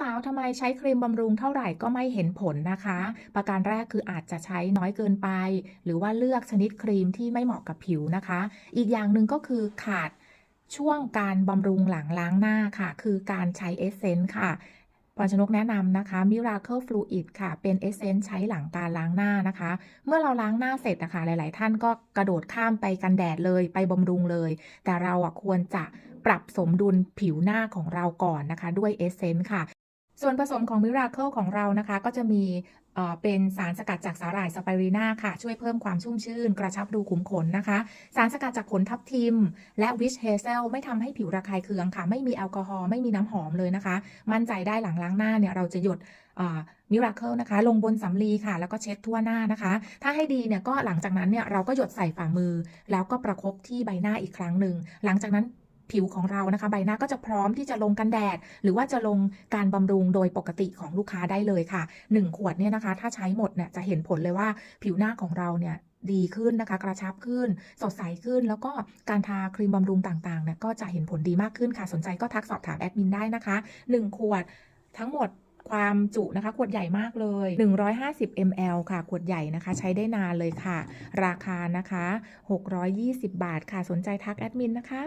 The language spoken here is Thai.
สาวๆ ทำไมใช้ครีมบำรุงเท่าไหร่ก็ไม่เห็นผลนะคะ ประการแรกคืออาจจะใช้น้อยเกินไป หรือว่าเลือกชนิดครีมที่ไม่เหมาะกับผิวนะคะ อีกอย่างหนึ่งก็คือขาดช่วงการบำรุงหลังล้างหน้าค่ะ คือการใช้เอสเซนต์ค่ะ พรชนกแนะนำนะคะ Miracle Fluid ค่ะ เป็นเอสเซนต์ใช้หลังการล้างหน้านะคะ เมื่อเราล้างหน้าเสร็จนะคะ หลาย ๆ ท่านก็กระโดดข้ามไปกันแดดเลยไปบำรุงเลย แต่เราอะควรจะปรับสมดุลผิวหน้าของเราก่อนนะคะ ด้วยเอสเซนต์ค่ะ ส่วนผสมของ Miracle ของเรานะคะ ก็จะมีเป็นสารสกัดจากสาหร่ายสไปรีนาค่ะ ช่วยเพิ่มความชุ่มชื่น กระชับรูขุมขนนะคะ สารสกัดจากผลทับทิม และวิชเฮเซลไม่ทำให้ผิวระคายเคืองค่ะ ไม่มีแอลกอฮอล์ไม่มีน้ำหอมเลยนะคะ มั่นใจได้หลังล้างหน้าเนี่ยเราจะหยดมิราเคิลนะคะ ลงบนสำลีค่ะ แล้วก็เช็ดทั่วหน้านะคะ ถ้าให้ดีเนี่ยก็หลังจากนั้นเนี่ยเราก็หยดใส่ฝ่ามือ แล้วก็ประคบที่ใบหน้าอีกครั้งหนึ่งหลังจากนั้น ผิวของเรานะคะ ใบหน้าก็จะพร้อมที่จะลงกันแดด หรือว่าจะลงการบำรุงโดยปกติของลูกค้าได้เลยค่ะ 1 ขวดเนี่ยนะคะ ถ้าใช้หมดเนี่ยจะเห็นผลเลยว่าผิวหน้าของเราเนี่ยดีขึ้นนะคะ กระชับขึ้น สดใสขึ้น แล้วก็การทาครีมบำรุงต่างๆเนี่ยก็จะเห็นผลดีมากขึ้นค่ะ สนใจก็ทักสอบถามแอดมินได้นะคะ 1 ขวดทั้งหมดความจุนะคะขวดใหญ่มากเลย 150 ml ค่ะ ขวดใหญ่นะคะ ใช้ได้นานเลยค่ะ ราคานะคะ 620 บาทค่ะ สนใจทักแอดมินนะคะ